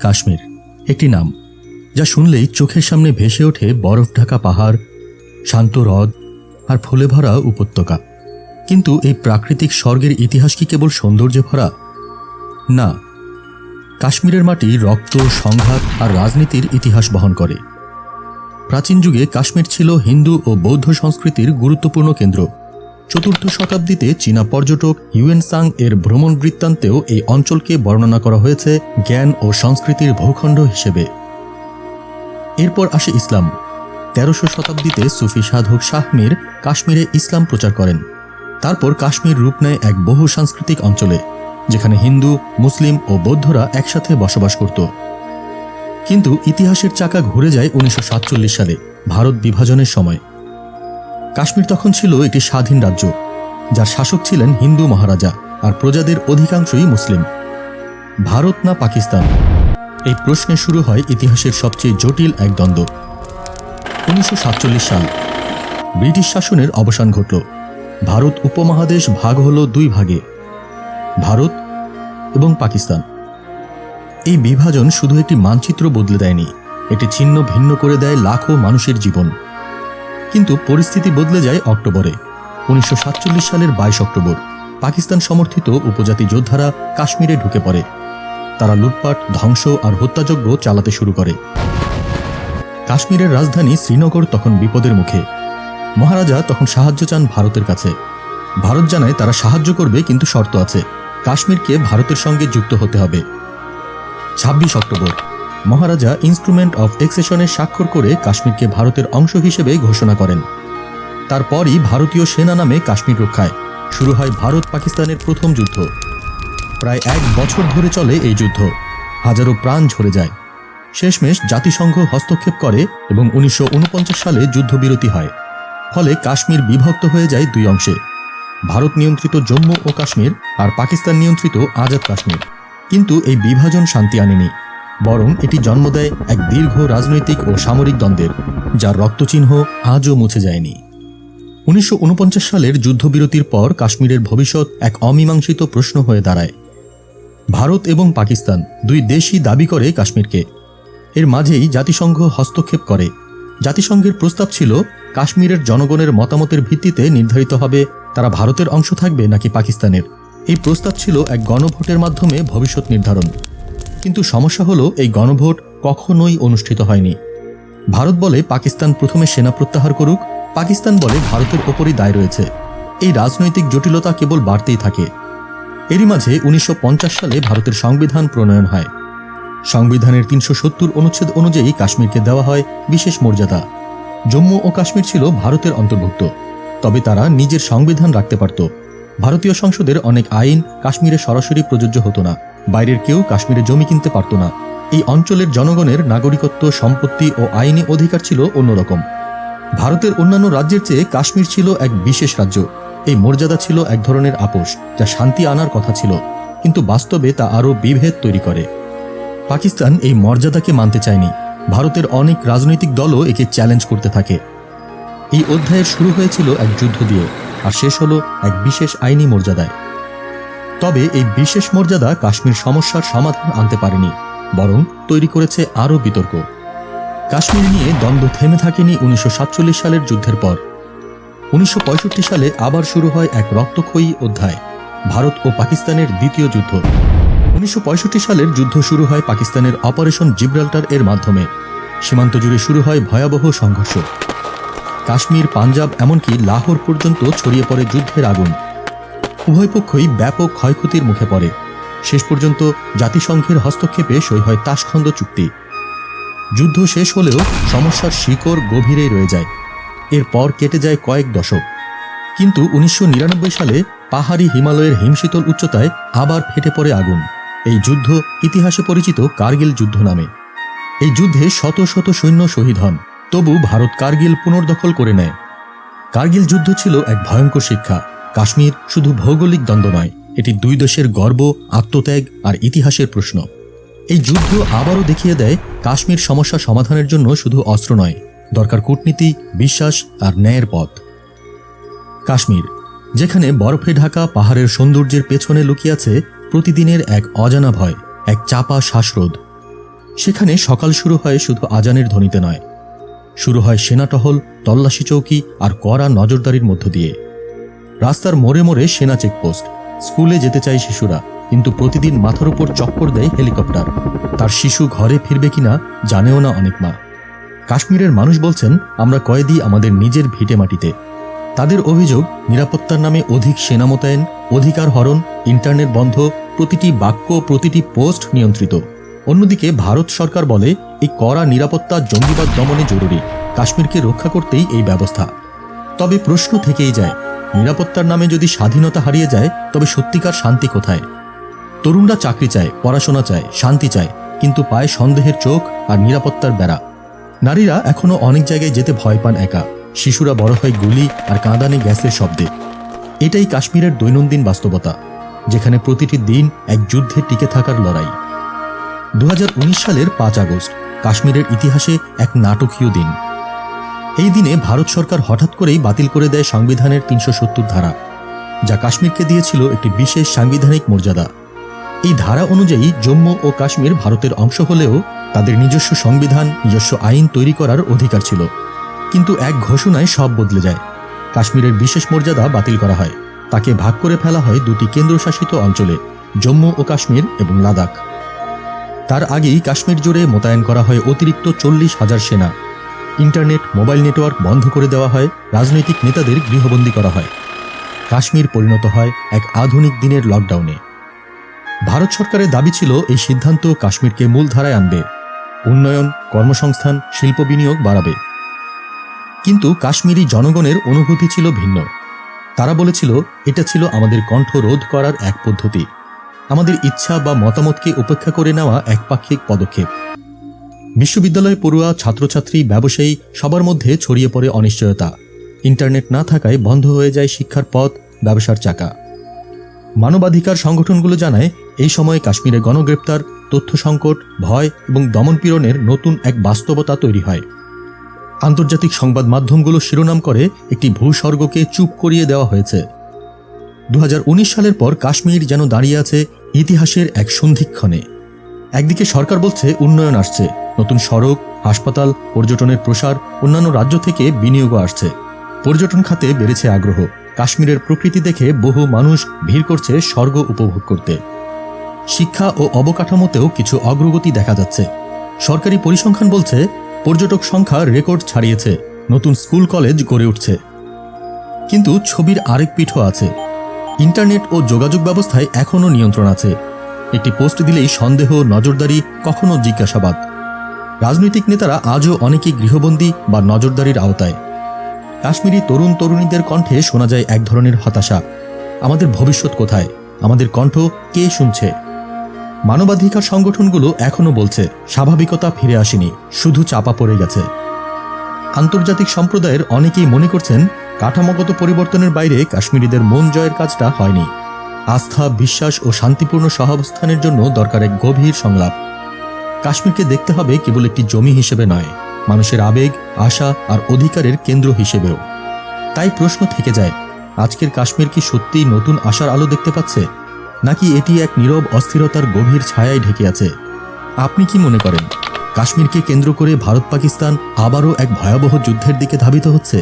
কাশ্মীর, একটি নাম যা শুনলেই চোখের সামনে ভেসে ওঠে বরফ ঢাকা পাহাড়, শান্ত হ্রদ আর ফুলে ভরা উপত্যকা। কিন্তু এই প্রাকৃতিক স্বর্গের ইতিহাস কি কেবল সৌন্দর্যে ভরা? না, কাশ্মীরের মাটি রক্ত, সংঘাত আর রাজনীতির ইতিহাস বহন করে। প্রাচীন যুগে কাশ্মীর ছিল হিন্দু ও বৌদ্ধ সংস্কৃতির গুরুত্বপূর্ণ কেন্দ্র। চতুর্থ শতাব্দীতে চীনা পর্যটক ইউএন সাং এর ভ্রমণ বৃত্তান্তেও এই অঞ্চলকে বর্ণনা করা হয়েছে জ্ঞান ও সংস্কৃতির ভূখণ্ড হিসেবে। এরপর আসে ইসলাম। তেরোশো শতাব্দীতে সুফি সাধক শাহমীর কাশ্মীরে ইসলাম প্রচার করেন। তারপর কাশ্মীর রূপ নেয় এক বহু সাংস্কৃতিক অঞ্চলে, যেখানে হিন্দু, মুসলিম ও বৌদ্ধরা একসাথে বসবাস করত। কিন্তু ইতিহাসের চাকা ঘুরে যায় উনিশশো সাতচল্লিশ সালে, ভারত বিভাজনের সময়। কাশ্মীর তখন ছিল একটি স্বাধীন রাজ্য, যার শাসক ছিলেন হিন্দু মহারাজা আর প্রজাদের অধিকাংশই মুসলিম। ভারত না পাকিস্তান? এই প্রশ্নে শুরু হয় ইতিহাসের সবচেয়ে জটিল এক দ্বন্দ্ব। উনিশশো সাতচল্লিশ সাল, ব্রিটিশ শাসনের অবসান ঘটল। ভারত উপমহাদেশ ভাগ হল দুই ভাগে, ভারত এবং পাকিস্তান। এই বিভাজন শুধু একটি মানচিত্র বদলে দেয়নি, এটি ছিন্ন ভিন্ন করে দেয় লাখো মানুষের জীবন। কিন্তু পরিস্থিতি বদলে যায় অক্টোবরে। উনিশশো সালের বাইশ অক্টোবর, পাকিস্তান সমর্থিত উপজাতি যোদ্ধারা কাশ্মীরে ঢুকে পড়ে। তারা লুটপাট, ধ্বংস আর হত্যাযজ্ঞ চালাতে শুরু করে। কাশ্মীরের রাজধানী শ্রীনগর তখন বিপদের মুখে। মহারাজা তখন সাহায্য চান ভারতের কাছে। ভারত জানায় তারা সাহায্য করবে কিন্তু শর্ত আছে। কাশ্মীরকে ভারতের সঙ্গে যুক্ত হতে হবে। ছাব্বিশ অক্টোবর মহারাজা ইনস্ট্রুমেন্ট অফ এক্সেশনে স্বাক্ষর করে কাশ্মীরকে ভারতের অংশ হিসেবে ঘোষণা করেন। তারপরই ভারতীয় সেনা নামে কাশ্মীর রক্ষায়। শুরু হয় ভারত পাকিস্তানের প্রথম যুদ্ধ। প্রায় এক বছর ধরে চলে এই যুদ্ধ। হাজারো প্রাণ ঝরে যায়। শেষমেশ জাতিসংঘ হস্তক্ষেপ করে এবং উনিশশো ঊনপঞ্চাশ সালে যুদ্ধবিরতি হয়। ফলে কাশ্মীর বিভক্ত হয়ে যায় দুই অংশে। ভারত নিয়ন্ত্রিত জম্মু ও কাশ্মীর আর পাকিস্তান নিয়ন্ত্রিত আজাদ কাশ্মীর। কিন্তু এই বিভাজন শান্তি আনেনি। বরং এটি জন্ম দেয় এক দীর্ঘ রাজনৈতিক ও সামরিক দ্বন্দ্বের, যার রক্তচিহ্ন আজও মুছে যায়নি। উনিশশো ঊনপঞ্চাশ সালের যুদ্ধবিরতির পর কাশ্মীরের ভবিষ্যৎ এক অমীমাংসিত প্রশ্ন হয়ে দাঁড়ায়। ভারত এবং পাকিস্তান দুই দেশই দাবি করে কাশ্মীরকে। এর মাঝেই জাতিসংঘ হস্তক্ষেপ করে। জাতিসংঘের প্রস্তাব ছিল, কাশ্মীরের জনগণের মতামতের ভিত্তিতে নির্ধারিত হবে তারা ভারতের অংশ থাকবে নাকি পাকিস্তানের। এই প্রস্তাব ছিল এক গণভোটের মাধ্যমে ভবিষ্যৎ নির্ধারণ। কিন্তু সমস্যা হলো এই গণভোট কখনোই অনুষ্ঠিত হয়নি। ভারত বলে পাকিস্তান প্রথমে সেনা প্রত্যাহার করুক, পাকিস্তান বলে ভারতের ওপরই দায় রয়েছে। এই রাজনৈতিক জটিলতা কেবল বাড়তেই থাকে। এরই মাঝে উনিশশো পঞ্চাশ সালে ভারতের সংবিধান প্রণয়ন হয়। সংবিধানের তিনশো সত্তর অনুচ্ছেদ অনুযায়ী কাশ্মীরকে দেওয়া হয় বিশেষ মর্যাদা। জম্মু ও কাশ্মীর ছিল ভারতের অন্তর্ভুক্ত। তবে তারা নিজের সংবিধান রাখতে পারত। ভারতীয় সংসদের অনেক আইন কাশ্মীরে সরাসরি প্রযোজ্য হতো না। বাইরের কেউ কাশ্মীরে জমি কিনতে পারত না। এই অঞ্চলের জনগণের নাগরিকত্ব, সম্পত্তি ও আইনি অধিকার ছিল অন্যরকম। ভারতের অন্যান্য রাজ্যের চেয়ে কাশ্মীর ছিল এক বিশেষ রাজ্য। এই মর্যাদা ছিল এক ধরনের আপোষ, যা শান্তি আনার কথা ছিল, কিন্তু বাস্তবে তা আরও বিভেদ তৈরি করে। পাকিস্তান এই মর্যাদাকে মানতে চায়নি। ভারতের অনেক রাজনৈতিক দলও একে চ্যালেঞ্জ করতে থাকে। এই অধ্যায়ের শুরু হয়েছিল এক যুদ্ধ দিয়ে, আর শেষ হলো এক বিশেষ আইনি মর্যাদায়। তবে এই বিশেষ মর্যাদা কাশ্মীর সমস্যার সমাধান আনতে পারেনি, বরং তৈরি করেছে আরও বিতর্ক। কাশ্মীর নিয়ে দ্বন্দ্ব থেমে থাকেনি উনিশশো সাতচল্লিশ সালের যুদ্ধের পর। উনিশশো পঁয়ষট্টি সালে আবার শুরু হয় এক রক্তক্ষয়ী অধ্যায়, ভারত ও পাকিস্তানের দ্বিতীয় যুদ্ধ। উনিশশো পঁয়ষট্টি সালের যুদ্ধ শুরু হয় পাকিস্তানের অপারেশন জিব্রাল্টার এর মাধ্যমে। সীমান্ত জুড়ে শুরু হয় ভয়াবহ সংঘর্ষ। কাশ্মীর, পাঞ্জাব, এমনকি লাহোর পর্যন্ত ছড়িয়ে পড়ে যুদ্ধের আগুন। উভয় পক্ষই ব্যাপক ক্ষয়ক্ষতির মুখে পড়ে। শেষ পর্যন্ত জাতিসংঘের হস্তক্ষেপে সই হয় তাসখন্দ চুক্তি। যুদ্ধ শেষ হলেও সমস্যার শিকড় গভীরেই রয়ে যায়। এরপর কেটে যায় কয়েক দশক। কিন্তু উনিশশো নিরানব্বই সালে পাহাড়ি হিমালয়ের হিমশীতল উচ্চতায় আবার ফেটে পড়ে আগুন। এই যুদ্ধ ইতিহাসে পরিচিত কার্গিল যুদ্ধ নামে। এই যুদ্ধে শত শত সৈন্য শহীদ হন। তবু ভারত কার্গিল পুনর্দখল করে নেয়। কার্গিল যুদ্ধ ছিল এক ভয়ঙ্কর শিক্ষা। কাশ্মীর শুধু ভৌগোলিক দ্বন্দ্ব নয়, এটি দুই দেশের গর্ব, আত্মত্যাগ আর ইতিহাসের প্রশ্ন। এই যুদ্ধ আবারও দেখিয়ে দেয়, কাশ্মীর সমস্যা সমাধানের জন্য শুধু অস্ত্র নয়, দরকার কূটনীতি, বিশ্বাস আর ন্যায়ের পথ। কাশ্মীর, যেখানে বরফে ঢাকা, পাহাড়ের সৌন্দর্যের পেছনে লুকিয়ে আছে প্রতিদিনের এক অজানা ভয়, এক চাপা শ্বাসরোধ। সেখানে সকাল শুরু হয় শুধু আজানের ধ্বনিতে নয়। শুরু হয় সেনা টহল, তল্লাশি চৌকি আর কড়া নজরদারির মধ্য দিয়ে। রাস্তার মোড়ে মোড়ে সেনা চেকপোস্ট স্কুলে যেতে চায় শিশুরা, কিন্তু প্রতিদিন মাথার উপর চক্কর দেয় হেলিকপ্টার। তার শিশু ঘরে ফিরবে কিনা জানেও না অনেক মা। কাশ্মীরের মানুষ বলছেন, আমরা কয়েদি আমাদের নিজের ভিটে মাটিতে। তাদের অভিযোগ, নিরাপত্তার নামে অধিক সেনা মোতায়েন, অধিকার হরণ, ইন্টারনেট বন্ধ, প্রতিটি বাক্য, প্রতিটি পোস্ট নিয়ন্ত্রিত। অন্যদিকে ভারত সরকার বলে, এই কড়া নিরাপত্তা, জঙ্গিবাদ দমনে জরুরি। কাশ্মীরকে রক্ষা করতেই এই ব্যবস্থা। তবে প্রশ্ন থেকেই যায় নিরাপত্তার নামে যদি স্বাধীনতা হারিয়ে যায়, তবে সত্যিকার শান্তি কোথায়? তরুণরা চাকরি চায়, পড়াশোনা চায়, শান্তি চায়, কিন্তু পায় সন্দেহের চোখ আর নিরাপত্তার বেড়া। নারীরা এখনও অনেক জায়গায় যেতে ভয় পান একা। শিশুরা বড় হয় গুলি আর কাঁদানে গ্যাসের শব্দে। এটাই কাশ্মীরের দৈনন্দিন বাস্তবতা, যেখানে প্রতিটি দিন এক যুদ্ধে টিকে থাকার লড়াই। দু হাজার উনিশ সালের পাঁচ আগস্ট, কাশ্মীরের ইতিহাসে এক নাটকীয় দিন। এই দিনে ভারত সরকার হঠাৎ করেই বাতিল করে দেয় সংবিধানের তিনশো সত্তর ধারা, যা কাশ্মীরকে দিয়েছিল একটি বিশেষ সাংবিধানিক মর্যাদা। এই ধারা অনুযায়ী জম্মু ও কাশ্মীর ভারতের অংশ হলেও তাদের নিজস্ব সংবিধান, নিজস্ব আইন তৈরি করার অধিকার ছিল। কিন্তু এক ঘোষণায় সব বদলে যায়। কাশ্মীরের বিশেষ মর্যাদা বাতিল করা হয়। তাকে ভাগ করে ফেলা হয় দুটি কেন্দ্রশাসিত অঞ্চলে, জম্মু ও কাশ্মীর এবং লাদাখ। তার আগেই কাশ্মীর জুড়ে মোতায়েন করা হয় অতিরিক্ত চল্লিশ হাজার সেনা। ইন্টারনেট, মোবাইল নেটওয়ার্ক বন্ধ করে দেওয়া হয়, রাজনৈতিক নেতাদের গৃহবন্দী করা হয়। কাশ্মীর পরিণত হয় এক আধুনিক দিনের লকডাউনে ভারত সরকারের দাবি ছিল এই সিদ্ধান্ত কাশ্মীরকে মূলধারায় আনবে। উন্নয়ন, কর্মসংস্থান, শিল্প বিনিয়োগ বাড়াবে। কিন্তু কাশ্মীরি জনগণের অনুভূতি ছিল ভিন্ন। তারা বলেছিল, এটা ছিল আমাদের কণ্ঠ রোধ করার এক পদ্ধতি। আমাদের ইচ্ছা বা মতামতকে উপেক্ষা করে নেওয়া একপাক্ষিক পদক্ষেপ। বিশ্ববিদ্যালয়ে পড়ুয়া ছাত্রছাত্রী, ব্যবসায়ী সবার মধ্যে ছড়িয়ে পড়ে অনিশ্চয়তা। ইন্টারনেট না থাকায় বন্ধ হয়ে যায় শিক্ষার পথ, ব্যবসার চাকা। মানবাধিকার সংগঠনগুলো জানায়, এই সময়ে কাশ্মীরে গণগ্রেপ্তার, তথ্য সংকট, ভয় এবং দমনপীড়নের নতুন এক বাস্তবতা তৈরি হয়। আন্তর্জাতিক সংবাদ মাধ্যমগুলো শিরোনাম করে একটি ভূস্বর্গকে চুপ করিয়ে দেওয়া হয়েছে। দু হাজার উনিশ সালের পর কাশ্মীর যেন দাঁড়িয়ে আছে ইতিহাসের এক সন্ধিক্ষণে। একদিকে সরকার বলছে উন্নয়ন আসছে নতুন সড়ক, হাসপাতাল, পর্যটনের প্রসার, অন্যান্য রাজ্য থেকে বিনিয়োগও আসছে। পর্যটন খাতে বেড়েছে আগ্রহ। কাশ্মীরের প্রকৃতি দেখে বহু মানুষ ভিড় করছে স্বর্গ উপভোগ করতে। শিক্ষা ও অবকাঠামোতেও কিছু অগ্রগতি দেখা যাচ্ছে। সরকারি পরিসংখ্যান বলছে, পর্যটক সংখ্যা রেকর্ড ছাড়িয়েছে। নতুন স্কুল, কলেজ গড়ে উঠছে। কিন্তু ছবির আরেক পিঠও আছে। ইন্টারনেট ও যোগাযোগ ব্যবস্থায় এখনও নিয়ন্ত্রণ আছে। একটি পোস্ট দিলেই সন্দেহ, নজরদারি, কখনো জিজ্ঞাসাবাদ। রাজনৈতিক নেতারা আজও অনেকেই গৃহবন্দী বা নজরদারির আওতায়। কাশ্মীরি তরুণ তরুণীদের কণ্ঠে শোনা যায় এক ধরনের হতাশা। আমাদের ভবিষ্যৎ কোথায়? আমাদের কণ্ঠ কে শুনছে? মানবাধিকার সংগঠনগুলো এখনও বলছে, স্বাভাবিকতা ফিরে আসেনি, শুধু চাপা পড়ে গেছে। আন্তর্জাতিক সম্প্রদায়ের অনেকেই মনে করছেন, কাঠামোগত পরিবর্তনের বাইরে কাশ্মীরিদের মন জয়ের কাজটা হয়নি। আস্থা, বিশ্বাস ও শান্তিপূর্ণ সহাবস্থানের জন্য দরকার এক গভীর সংলাপ। কাশ্মীরকে দেখতে হবে কেবল একটি জমি হিসেবে নয়, মানুষের আবেগ, আশা আর অধিকারের কেন্দ্র হিসেবেও। তাই প্রশ্ন থেকে যায়, আজকের কাশ্মীর কি সত্যিই নতুন আশার আলো দেখতে পাচ্ছে? নাকি এটি এক নীরব অস্থিরতার গভীর ছায়ায় ঢেকে আছে? আপনি কি মনে করেন, কাশ্মীরকে কেন্দ্র করে ভারত পাকিস্তান আবারও এক ভয়াবহ যুদ্ধের দিকে ধাবিত হচ্ছে?